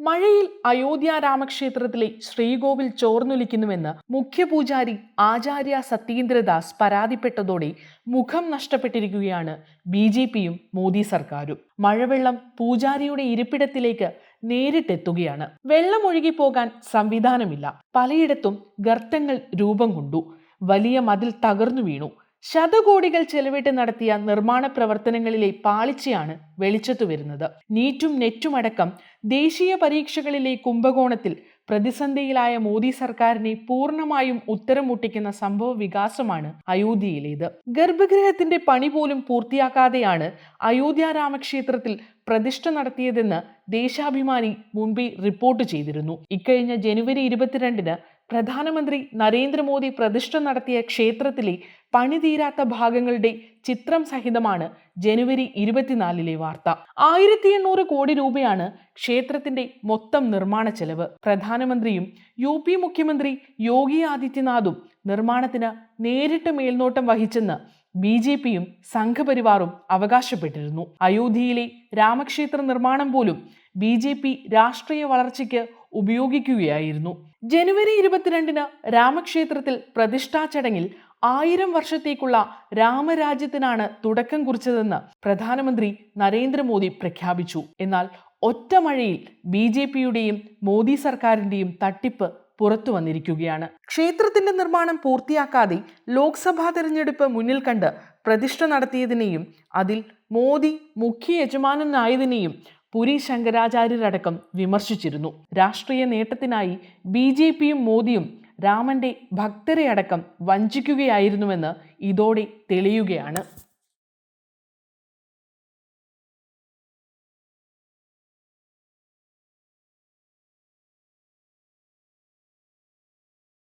മഴയിൽ അയോധ്യ രാമക്ഷേത്രത്തിലെ ശ്രീകോവിൽ ചോർന്നൊലിക്കുന്നുവെന്ന് മുഖ്യപൂജാരി ആചാര്യ സത്യേന്ദ്രദാസ് പരാതിപ്പെട്ടതോടെ മുഖം നഷ്ടപ്പെട്ടിരിക്കുകയാണ് ബി ജെ പിയും മോദി സർക്കാരും. മഴവെള്ളം പൂജാരിയുടെ ഇരിപ്പിടത്തിലേക്ക് നേരിട്ടെത്തുകയാണ്. വെള്ളം ഒഴുകി പോകാൻ സംവിധാനമില്ല. പലയിടത്തും ഗർത്തങ്ങൾ രൂപം കൊണ്ടു. വലിയ മതിൽ തകർന്നു വീണു. ശതകോടികൾ ചെലവിട്ട് നടത്തിയ നിർമ്മാണ പ്രവർത്തനങ്ങളിലെ പാളിച്ചയാണ് വെളിച്ചത്തു വരുന്നത്. നീറ്റും നെറ്റും അടക്കം ദേശീയ പരീക്ഷകളിലെ കുംഭകോണത്തിൽ പ്രതിസന്ധിയിലായ മോദി സർക്കാരിനെ പൂർണമായും ഉത്തരം മുട്ടിക്കുന്ന സംഭവ വികാസമാണ് അയോധ്യയിലേത്. ഗർഭഗൃഹത്തിന്റെ പണി പോലും പൂർത്തിയാക്കാതെയാണ് അയോധ്യ രാമക്ഷേത്രത്തിൽ പ്രതിഷ്ഠ നടത്തിയതെന്ന് ദേശാഭിമാനി മുൻപേ റിപ്പോർട്ട് ചെയ്തിരുന്നു. ഇക്കഴിഞ്ഞ ജനുവരി ഇരുപത്തിരണ്ടിന് പ്രധാനമന്ത്രി നരേന്ദ്രമോദി പ്രതിഷ്ഠ നടത്തിയ ക്ഷേത്രത്തിലെ പണിതീരാത്ത ഭാഗങ്ങളുടെ ചിത്രം സഹിതമാണ് ജനുവരി ഇരുപത്തിനാലിലെ വാർത്ത. ആയിരത്തി എണ്ണൂറ് കോടി രൂപയാണ് ക്ഷേത്രത്തിന്റെ മൊത്തം നിർമ്മാണ ചെലവ്. പ്രധാനമന്ത്രിയും യു പി മുഖ്യമന്ത്രി യോഗി ആദിത്യനാഥും നിർമ്മാണത്തിന് നേരിട്ട് മേൽനോട്ടം വഹിച്ചെന്ന് ബി ജെ പിയും സംഘപരിവാറും അവകാശപ്പെട്ടിരുന്നു. അയോധ്യയിലെ രാമക്ഷേത്ര നിർമ്മാണം പോലും ബി ജെ പി രാഷ്ട്രീയ വളർച്ചയ്ക്ക് ഉപയോഗിക്കുകയായിരുന്നു. ജനുവരി ഇരുപത്തിരണ്ടിന് രാമക്ഷേത്രത്തിൽ പ്രതിഷ്ഠാ ചടങ്ങിൽ ആയിരം വർഷത്തേക്കുള്ള രാമരാജ്യത്തിനാണ് തുടക്കം കുറിച്ചതെന്ന് പ്രധാനമന്ത്രി നരേന്ദ്രമോദി പ്രഖ്യാപിച്ചു. എന്നാൽ ഒറ്റ മഴയിൽ ബി ജെ പിയുടെയും മോദി സർക്കാരിന്റെയും തട്ടിപ്പ് പുറത്തു വന്നിരിക്കുകയാണ്. ക്ഷേത്രത്തിന്റെ നിർമ്മാണം പൂർത്തിയാക്കാതെ ലോക്സഭാ തെരഞ്ഞെടുപ്പ് മുന്നിൽ കണ്ട് പ്രതിഷ്ഠ നടത്തിയതിനെയും അതിൽ മോദി മുഖ്യ യജമാനനായതിനെയും പുരി ശങ്കരാചാര്യരടക്കം വിമർശിച്ചിരുന്നു. രാഷ്ട്രീയ നേട്ടത്തിനായി ബി ജെ പിയും മോദിയും രാമന്റെ ഭക്തരെ അടക്കം വഞ്ചിക്കുകയായിരുന്നുവെന്ന് ഇതോടെ തെളിയുകയാണ്.